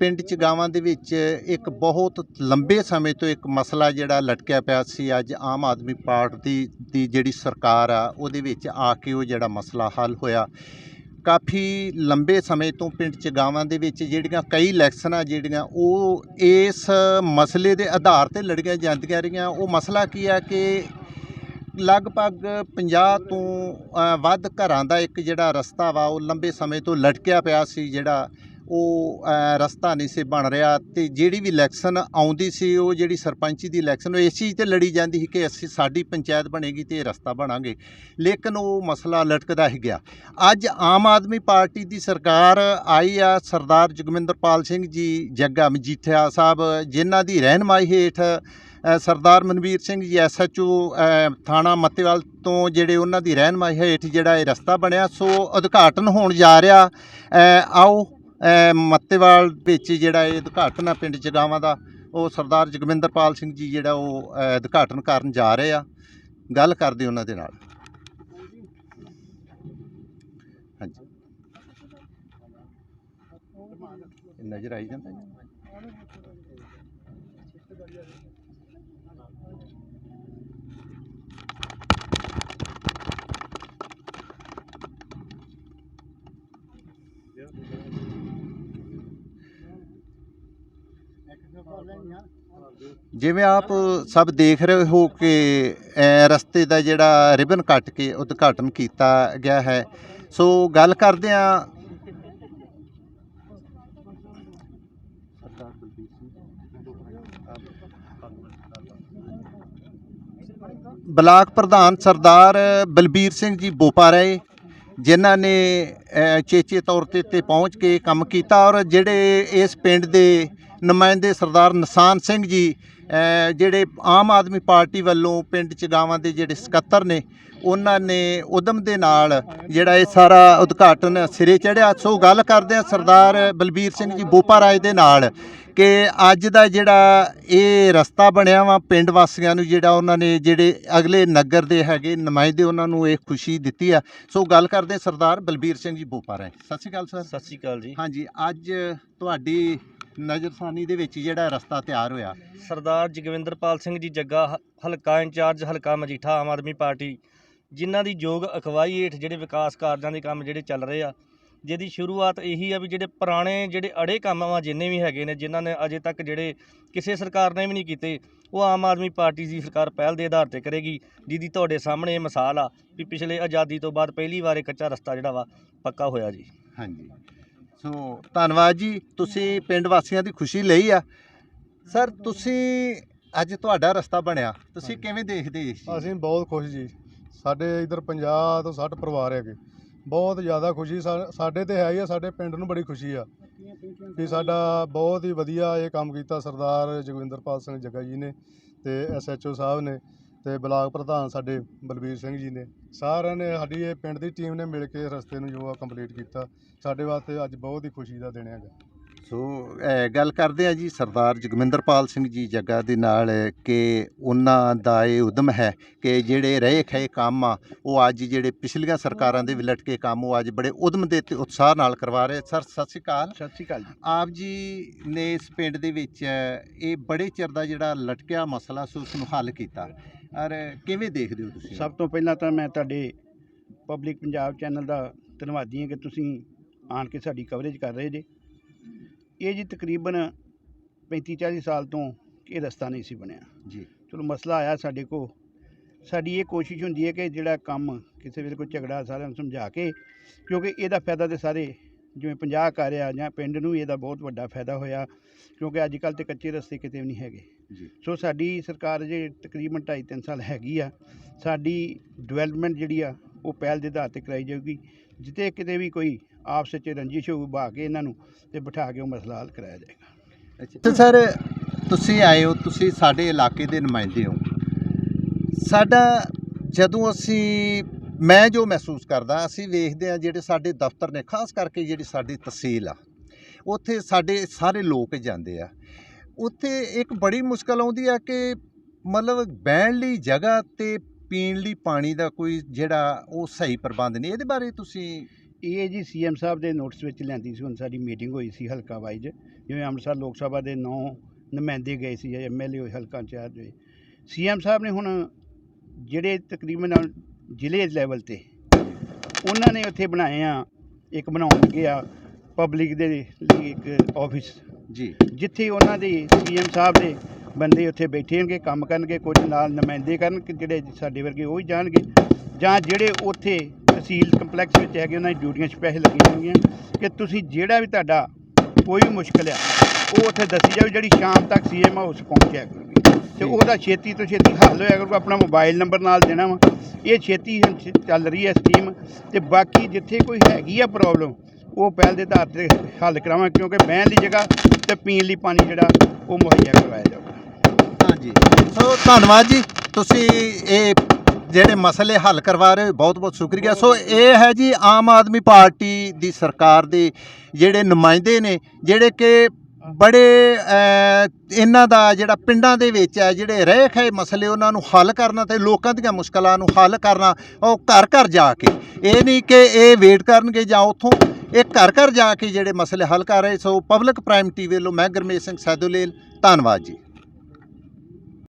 ਪਿੰਡ ਚ ਗਾਵਾਂ ਦੇ ਵਿੱਚ ਇੱਕ ਬਹੁਤ ਲੰਬੇ ਸਮੇਂ ਤੋਂ ਇੱਕ ਮਸਲਾ ਜਿਹੜਾ ਲਟਕਿਆ ਪਿਆ ਸੀ, ਅੱਜ ਆਮ ਆਦਮੀ ਪਾਰਟੀ ਦੀ ਜਿਹੜੀ ਸਰਕਾਰ ਆ, ਉਹਦੇ ਵਿੱਚ ਆ ਕੇ ਉਹ ਜਿਹੜਾ ਮਸਲਾ ਹੱਲ ਹੋਇਆ। ਕਾਫੀ ਲੰਬੇ ਸਮੇਂ ਤੋਂ ਪਿੰਡ ਚ ਗਾਵਾਂ ਦੇ ਵਿੱਚ ਜਿਹੜੀਆਂ ਕਈ ਇਲੈਕਸ਼ਨਾਂ ਜਿਹੜੀਆਂ, ਉਹ ਇਸ ਮਸਲੇ ਦੇ ਆਧਾਰ ਤੇ ਲੜੀਆਂ ਜਾਂਦੀਆਂ ਰਹੀਆਂ। ਉਹ ਮਸਲਾ ਕੀ ਆ ਕਿ ਲਗਭਗ 50 ਤੋਂ ਵੱਧ ਘਰਾਂ ਦਾ ਇੱਕ ਜਿਹੜਾ ਰਸਤਾ ਵਾ, ਉਹ ਲੰਬੇ ਸਮੇਂ ਤੋਂ ਲਟਕਿਆ ਪਿਆ ਸੀ ਜਿਹੜਾ ਉਹ ਰਸਤਾ ਨਹੀਂ ਸੀ ਬਣ ਰਿਹਾ ਤੇ ਜਿਹੜੀ ਵੀ ਇਲੈਕਸ਼ਨ ਆਉਂਦੀ ਸੀ, ਉਹ ਜਿਹੜੀ ਸਰਪੰਚੀ ਦੀ ਇਲੈਕਸ਼ਨ, ਉਹ ਇਸ ਚੀਜ਼ ਤੇ ਲੜੀ ਜਾਂਦੀ ਸੀ ਕਿ ਅਸੀਂ ਸਾਡੀ ਪੰਚਾਇਤ ਬਣੇਗੀ ਤੇ ਇਹ ਰਸਤਾ ਬਣਾਂਗੇ। ਲੇਕਿਨ ਉਹ ਮਸਲਾ ਲਟਕਦਾ ਹੀ ਗਿਆ। ਅੱਜ ਆਮ ਆਦਮੀ ਪਾਰਟੀ ਦੀ ਸਰਕਾਰ ਆਈ ਆ ਸਰਦਾਰ ਜਗਮਿੰਦਰਪਾਲ ਸਿੰਘ ਜੀ, ਜੱਗਾ ਮਜੀਠੀਆ ਸਾਹਿਬ, ਜਿਨ੍ਹਾਂ ਦੀ ਰਹਿਨਮਾਈ ਹੇਠ ਸਰਦਾਰ ਮਨਵੀਰ ਸਿੰਘ ਜੀ ਐਸਐਚਓ ਥਾਣਾ ਮੱਤੇਵਾਲ ਤੋਂ ਜਿਹੜੇ ਉਹਨਾਂ ਦੀ ਰਹਿਨਮਾਈ ਹੇਠ ਜਿਹੜਾ ਇਹ ਰਸਤਾ ਬਣਿਆ, ਸੋ ਉਦਘਾਟਨ ਹੋਣ ਜਾ ਰਿਹਾ। ਆਓ ਮੱਤੇਵਾਲ ਵਿੱਚ ਜਿਹੜਾ ਇਹ ਉਦਘਾਟਨ ਆ ਪਿੰਡ ਜਗਾਵਾਂ ਦਾ, ਉਹ ਸਰਦਾਰ ਜਗਮਿੰਦਰਪਾਲ ਸਿੰਘ ਜੀ ਜਿਹੜਾ ਉਹ ਉਦਘਾਟਨ ਕਰਨ ਜਾ ਰਹੇ ਆ। ਗੱਲ ਕਰਦੇ ਉਹਨਾਂ ਦੇ ਨਾਲ। ਹਾਂਜੀ। ਨਜ਼ਰ ਆਈ ਜਾਂਦਾ ਜੀ? ਜਿਵੇਂ ਆਪ ਸਭ ਦੇਖ ਰਹੇ ਹੋ ਕਿ ਰਸਤੇ ਦਾ ਜਿਹੜਾ ਰਿਬਨ ਕੱਟ ਕੇ ਉਦਘਾਟਨ ਕੀਤਾ ਗਿਆ ਹੈ। ਸੋ ਗੱਲ ਕਰਦੇ ਆ ਬਲਾਕ ਪ੍ਰਧਾਨ ਸਰਦਾਰ ਬਲਬੀਰ ਸਿੰਘ ਜੀ ਬੋਪਾਰੇ ਜਿਨ੍ਹਾਂ ਨੇ ਚੇਚੇ ਤੌਰ ਤੇ ਤੇ ਪਹੁੰਚ ਕੇ ਕੰਮ ਕੀਤਾ ਔਰ ਜਿਹੜੇ ਇਸ ਪਿੰਡ ਦੇ ਨੁਮਾਇੰਦੇ ਸਰਦਾਰ ਨਿਸ਼ਾਨ ਸਿੰਘ ਜੀ ਜਿਹੜੇ ਆਮ ਆਦਮੀ ਪਾਰਟੀ ਵੱਲੋਂ ਪਿੰਡ ਚਗਾਵਾਂ ਦੇ ਜਿਹੜੇ ਸਕੱਤਰ ਨੇ ਉਹਨਾਂ ਨੇ ਉਦਮ ਦੇ ਨਾਲ ਜਿਹੜਾ ਇਹ ਸਾਰਾ ਉਦਘਾਟਨ ਸਿਰੇ ਚੜਿਆ ਸੋ ਗੱਲ ਕਰਦੇ ਆ ਸਰਦਾਰ ਬਲਬੀਰ ਸਿੰਘ ਜੀ ਬੋਪਾ ਰਾਏ ਦੇ ਨਾਲ ਕਿ ਅੱਜ ਦਾ ਜਿਹੜਾ ਇਹ ਰਸਤਾ ਬਣਿਆ ਵਾ ਪਿੰਡ ਵਾਸੀਆਂ ਨੂੰ ਜਿਹੜਾ ਉਹਨਾਂ ਨੇ ਜਿਹੜੇ ਅਗਲੇ ਨਗਰ ਦੇ ਹੈਗੇ ਨੁਮਾਇੰਦੇ ਉਹਨਾਂ ਨੂੰ ਇਹ ਖੁਸ਼ੀ ਦਿੱਤੀ ਆ। ਸੋ ਗੱਲ ਕਰਦੇ ਸਰਦਾਰ ਬਲਬੀਰ ਸਿੰਘ ਜੀ ਬੋਪਾ ਰਾਏ। ਸਤਿ ਸ਼੍ਰੀ ਅਕਾਲ ਸਰ। ਸਤਿ ਸ਼੍ਰੀ ਅਕਾਲ ਜੀ। ਹਾਂਜੀ ਅੱਜ ਤੁਹਾਡੀ ਨਜ਼ਰਸਾਨੀ ਦੇ ਵਿੱਚ ਜਿਹੜਾ ਰਸਤਾ ਤਿਆਰ ਹੋਇਆ। ਸਰਦਾਰ ਜਗਵਿੰਦਰਪਾਲ ਸਿੰਘ ਜੀ ਜੱਗਾ ਹ- ਹਲਕਾ ਇੰਚਾਰਜ ਹਲਕਾ ਮਜੀਠਾ ਆਮ ਆਦਮੀ ਪਾਰਟੀ ਜਿਨ੍ਹਾਂ ਦੀ ਯੋਗ ਅਖਵਾਈ ਹੇਠ ਜਿਹੜੇ ਵਿਕਾਸ ਕਾਰਜਾਂ ਦੇ ਕੰਮ ਜਿਹੜੇ ਚੱਲ ਰਹੇ ਆ ਜਿਹਦੀ ਸ਼ੁਰੂਆਤ ਇਹੀ ਆ ਵੀ ਜਿਹੜੇ ਪੁਰਾਣੇ ਜਿਹੜੇ ਅੜੇ ਕੰਮ ਆ ਜਿੰਨੇ ਵੀ ਹੈਗੇ ਨੇ ਜਿਨ੍ਹਾਂ ਨੇ ਅਜੇ ਤੱਕ ਜਿਹੜੇ ਕਿਸੇ ਸਰਕਾਰ ਨੇ ਵੀ ਨਹੀਂ ਕੀਤੇ ਉਹ ਆਮ ਆਦਮੀ ਪਾਰਟੀ ਦੀ ਸਰਕਾਰ ਪਹਿਲ ਦੇ ਆਧਾਰ ਤੇ ਕਰੇਗੀ ਜਿਹਦੀ ਤੁਹਾਡੇ ਸਾਹਮਣੇ ਇਹ ਮਿਸਾਲ ਆ ਵੀ ਪਿਛਲੇ ਆਜ਼ਾਦੀ ਤੋਂ ਬਾਅਦ ਪਹਿਲੀ ਵਾਰ ਇਹ ਕੱਚਾ ਰਸਤਾ ਜਿਹੜਾ ਵਾ ਪੱਕਾ ਹੋਇਆ ਜੀ। ਹਾਂਜੀ। ਸੋ ਧੰਨਵਾਦ ਜੀ। ਤੁਸੀਂ ਪਿੰਡ ਵਾਸੀਆਂ ਦੀ ਖੁਸ਼ੀ ਲਈ ਆ। ਸਰ ਤੁਸੀਂ ਅੱਜ ਤੁਹਾਡਾ ਰਸਤਾ ਬਣਿਆ। ਤੁਸੀਂ। ਕਿਵੇਂ ਦੇਖਦੇ ਇਸ ਚੀਜ਼ ਨੂੰ? ਅਸੀਂ ਬਹੁਤ ਖੁਸ਼ ਜੀ। ਸਾਡੇ ਇਧਰ 50 ਤੋਂ 60 ਪਰਿਵਾਰ ਹੈਗੇ। ਬਹੁਤ ਜ਼ਿਆਦਾ ਖੁਸ਼ੀ। ਸਾ- ਸਾਡੇ ਤੇ ਹੈ ਹੀ ਆ ਸਾਡੇ ਪਿੰਡ ਨੂੰ ਬੜੀ ਖੁਸ਼ੀ ਆ। ਕਿ ਸਾਡਾ ਬਹੁਤ ਹੀ ਵਧੀਆ ਇਹ ਕੰਮ ਕੀਤਾ ਸਰਦਾਰ ਜਗਵਿੰਦਰਪਾਲ ਸਿੰਘ ਜੱਗਾ ਜੀ ਨੇ ਤੇ ਐਸਐਚਓ ਸਾਹਿਬ ਨੇ। ਤੇ ਬਲਾਕ ਪ੍ਰਧਾਨ ਸਾਡੇ ਬਲਬੀਰ ਸਿੰਘ ਜੀ ਨੇ। ਸਾਰਿਆਂ ਨੇ ਸਾਡੀ ਇਹ ਪਿੰਡ ਦੀ ਟੀਮ ਨੇ ਮਿਲ ਕੇ ਇਸ ਰਸਤੇ ਨੂੰ ਜੋ ਆ ਕੰਪਲੀਟ ਕੀਤਾ। ਸਾਡੇ ਵਾਸਤੇ ਅੱਜ ਬਹੁਤ ਹੀ ਖੁਸ਼ੀ ਦਾ ਦਿਨ ਹੈਗਾ। ਸੋ ਅਹ, ਗੱਲ ਕਰਦੇ ਆ ਜੀ ਸਰਦਾਰ ਜਗਮਿੰਦਰਪਾਲ ਸਿੰਘ ਜੀ ਜੱਗਾ ਦੇ ਨਾਲ ਕਿ ਉਹਨਾਂ ਦਾ ਇਹ ਉਦਮ ਹੈ ਕਿ ਜਿਹੜੇ ਰਹੇ ਖਏ ਕੰਮ ਆ ਉਹ ਅੱਜ ਜਿਹੜੇ ਪਿਛਲੀਆਂ ਸਰਕਾਰਾਂ ਦੇ ਵਿਲਟ ਕੇ ਕੰਮ ਉਹ ਅੱਜ ਬੜੇ ਉਦਮ ਦੇ ਤੇ ਉਤਸ਼ਾਹ ਨਾਲ ਕਰਵਾ ਰਹੇ। ਸਰ ਸਤਿ ਸ਼੍ਰੀ ਅਕਾਲ। ਸਤਿ ਸ਼੍ਰੀ ਅਕਾਲ ਜੀ। ਆਪ ਜੀ ਨੇ ਇਸ ਪਿੰਡ ਦੇ ਵਿੱਚ ਇਹ ਬੜੇ ਚਿਰ ਦਾ ਜਿਹੜਾ ਲਟਕਿਆ ਮਸਲਾ ਸੀ ਉਸ ਨੂੰ ਹੱਲ ਕੀਤਾ। ਔਰ ਕਿਵੇਂ ਦੇਖਦੇ ਹੋ ਤੁਸੀਂ? ਸਭ ਤੋਂ ਪਹਿਲਾਂ ਤਾਂ ਮੈਂ ਤੁਹਾਡੇ ਪਬਲਿਕ ਪੰਜਾਬ ਚੈਨਲ ਦਾ ਧੰਨਵਾਦੀ ਹਾਂ ਕਿ ਤੁਸੀਂ ਆਣ ਕੇ ਸਾਡੀ ਕਵਰੇਜ ਕਰ ਰਹੇ ਜੇ। ਇਹ ਜੀ ਤਕਰੀਬਨ 35 40 ਸਾਲ ਤੋਂ ਇਹ ਰਸਤਾ ਨਹੀਂ ਸੀ ਬਣਿਆ। ਜੀ। ਚਲੋ ਮਸਲਾ ਆਇਆ ਸਾਡੇ ਕੋ ਸਾਡੀ ਇਹ ਕੋਸ਼ਿਸ਼ ਹੁੰਦੀ ਹੈ ਕਿ ਜਿਹੜਾ ਕੰਮ ਕਿਸੇ ਵੇਲੇ ਕੋਈ ਝਗੜਾ ਸਾਰਿਆਂ ਨੂੰ ਸਮਝਾ ਕੇ ਕਿਉਂਕਿ ਇਹਦਾ ਫਾਇਦਾ ਤੇ ਸਾਰੇ ਜਿਵੇਂ 50 ਘਰ ਆ ਜਾਂ ਪਿੰਡ ਨੂੰ ਇਹਦਾ ਬਹੁਤ ਵੱਡਾ ਫਾਇਦਾ ਹੋਇਆ। ਕਿਉਂਕਿ ਅੱਜ ਕੱਲ੍ਹ ਤੇ ਕੱਚੇ ਰਸਤੇ ਕਿਤੇ ਵੀ ਨਹੀਂ ਹੈਗੇ। ਜੀ। ਸੋ ਸਾਡੀ ਸਰਕਾਰ ਜੇ ਤਕਰੀਬਨ 2.5 3 ਸਾਲ ਹੈਗੀ ਆ ਸਾਡੀ ਡਿਵੈਲਪਮੈਂਟ ਜਿਹੜੀ ਆ ਉਹ ਪਹਿਲ ਦੇ ਆਧਾਰ ਤੇ ਕਰਾਈ ਜਾਊਗੀ ਜਿੱਤੇ ਕਿਤੇ ਵੀ ਕੋਈ ਆਪਸ ਵਿੱਚ ਰੰਜਿਸ਼ ਹੋਊ ਬਾ ਕੇ ਇਹਨਾਂ ਨੂੰ ਤੇ ਬਿਠਾ ਕੇ ਉਹ ਮਸਲਾ ਹੱਲ ਕਰਾਇਆ ਜਾਏਗਾ। ਅੱਛਾ। ਤੇ ਸਰ ਤੁਸੀਂ ਆਏ ਹੋ ਤੁਸੀਂ ਸਾਡੇ ਇਲਾਕੇ ਦੇ ਨੁਮਾਇੰਦੇ ਹੋ। ਸਾਡਾ ਜਦੋਂ ਅਸੀਂ ਮੈਂ ਜੋ ਮਹਿਸੂਸ ਕਰਦਾ ਅਸੀਂ ਵੇਖਦੇ ਆ ਜਿਹੜੇ ਸਾਡੇ ਦਫ਼ਤਰ ਨੇ ਖਾਸ ਕਰਕੇ ਜਿਹੜੀ ਸਾਡੀ ਤਹਿਸੀਲ ਆ ਉੱਥੇ ਸਾਡੇ ਸਾਰੇ ਲੋਕ ਜਾਂਦੇ ਆ। ਉੱਥੇ ਇੱਕ ਬੜੀ ਮੁਸ਼ਕਲ ਆਉਂਦੀ ਆ ਕਿ ਮਤਲਬ ਬਹਿਣ ਲਈ ਜਗ੍ਹਾ ਤੇ ਪੀਣ ਲਈ ਪਾਣੀ ਦਾ ਕੋਈ ਜਿਹੜਾ ਉਹ ਸਹੀ ਪ੍ਰਬੰਧ ਨਹੀਂ। ਇਹਦੇ ਬਾਰੇ ਤੁਸੀਂ ਇਹ ਜੀ ਸੀਐਮ ਸਾਹਿਬ ਦੇ ਨੋਟਿਸ ਵਿੱਚ ਲਿਆਂਦੀ ਸੀ, ਹੁਣ ਸਾਡੀ ਮੀਟਿੰਗ ਹੋਈ ਸੀ ਹਲਕਾ ਵਾਈਜ਼। ਜਿਵੇਂ ਅੰਮ੍ਰਿਤਸਰ ਲੋਕ ਸਭਾ ਦੇ ਨੌ ਨੁਮਾਇੰਦੇ ਗਏ ਸੀ ਐਮਐਲਏ ਹੋਏ, ਹਲਕਾ ਇੰਚਾਰਜ ਹੋਏ। ਸੀਐਮ ਸਾਹਿਬ ਨੇ ਹੁਣ ਜਿਹੜੇ ਤਕਰੀਬਨ ਜ਼ਿਲ੍ਹੇ ਲੈਵਲ ਤੇ ਉਹਨਾਂ ਨੇ ਉੱਥੇ ਬਣਾਏ ਆ, ਇੱਕ ਬਣਾਉਣ ਲੱਗੇ ਆ ਪਬਲਿਕ ਦੇ ਲਈ ਇੱਕ ਆਫਿਸ ਜੀ। ਜਿੱਥੇ ਉਹਨਾਂ ਦੇ ਸੀਐਮ ਸਾਹਿਬ ਦੇ ਬੰਦੇ ਉੱਥੇ ਬੈਠੇਣਗੇ ਕੰਮ ਕਰਨਗੇ ਕੁਝ ਨਾਲ ਨੁਮਾਇੰਦੇ ਕਰਨਗੇ ਜਿਹੜੇ ਸਾਡੇ ਵਰਗੇ ਉਹ ਹੀ ਜਾਣਗੇ। ਜਾਂ ਜਿਹੜੇ ਉੱਥੇ ਤਹਿਸੀਲ ਕੰਪਲੈਕਸ ਵਿੱਚ ਹੈਗੇ ਉਹਨਾਂ ਦੀ ਡਿਊਟੀਆਂ ਸਪੈਸ਼ਲ ਲੱਗੀਆਂ ਹੋਣਗੀਆਂ ਕਿ ਤੁਸੀਂ ਜਿਹੜਾ ਵੀ ਤੁਹਾਡਾ ਕੋਈ ਵੀ ਮੁਸ਼ਕਲ ਆ ਉਹ ਉੱਥੇ ਦੱਸੀ ਜਾਵੇ ਜਿਹੜੀ ਸ਼ਾਮ ਤੱਕ ਸੀਐਮ ਹਾਊਸ ਪਹੁੰਚਿਆ ਕਰੂਗੀ। ਤੇ। ਉਹਦਾ ਛੇਤੀ ਤੋਂ ਛੇਤੀ ਹੱਲ ਹੋਇਆ ਕਰੂਗਾ ਆਪਣਾ ਮੋਬਾਈਲ ਨੰਬਰ ਨਾਲ ਦੇਣਾ ਵਾ। ਇਹ ਛੇਤੀ ਚੱਲ ਰਹੀ ਹੈ ਸਕੀਮ ਤੇ ਬਾਕੀ ਜਿੱਥੇ ਕੋਈ ਹੈਗੀ ਆ ਪ੍ਰੋਬਲਮ ਉਹ ਪਹਿਲ ਦੇ ਆਧਾਰ ਤੇ ਹੱਲ ਕਰਾਵਾਂ, ਕਿਉਂਕਿ ਬਹਿਣ ਦੀ ਜਗ੍ਹਾ ਤੇ ਪੀਣ ਲਈ ਪਾਣੀ ਜਿਹੜਾ ਉਹ ਮੁਹੱਈਆ ਕਰਵਾਇਆ ਜਾਊਗਾ। ਹਾਂਜੀ। ਸੋ ਧੰਨਵਾਦ ਜੀ। ਤੁਸੀਂ ਇਹ ਜਿਹੜੇ ਮਸਲੇ ਹੱਲ ਕਰਵਾ ਰਹੇ ਹੋ, ਬਹੁਤ ਬਹੁਤ ਸ਼ੁਕਰੀਆ। ਸੋ ਇਹ ਹੈ ਜੀ, ਆਮ ਆਦਮੀ ਪਾਰਟੀ ਦੀ ਸਰਕਾਰ ਦੇ ਜਿਹੜੇ ਨੁਮਾਇੰਦੇ ਨੇ, ਜਿਹੜੇ ਕਿ ਬੜੇ ਇਹਨਾਂ ਦਾ ਜਿਹੜਾ ਪਿੰਡਾਂ ਦੇ ਵਿੱਚ ਹੈ, ਜਿਹੜੇ ਰਹਿ ਖੇ ਮਸਲੇ, ਉਹਨਾਂ ਨੂੰ ਹੱਲ ਕਰਨਾ ਤੇ ਲੋਕਾਂ ਦੀਆਂ ਮੁਸ਼ਕਲਾਂ ਨੂੰ ਹੱਲ ਕਰਨਾ, ਉਹ ਘਰ ਘਰ ਜਾ ਕੇ। ਇਹ ਨਹੀਂ ਕਿ ਇਹ ਵੇਟ ਕਰਨਗੇ ਜਾਂ ਉੱਥੋਂ ਇਹ ਘਰ ਘਰ ਜਾ ਕੇ ਜਿਹੜੇ ਮਸਲੇ ਹੱਲ ਕਰ ਰਹੇ ਸੋ ਪਬਲਿਕ ਪ੍ਰਾਈਮ ਟੀਵੀ ਵੱਲੋਂ ਮੈਂ ਗੁਰਮੇਸ਼ ਸਿੰਘ ਸੈਦੋਲੇਲ, ਧੰਨਵਾਦ ਜੀ।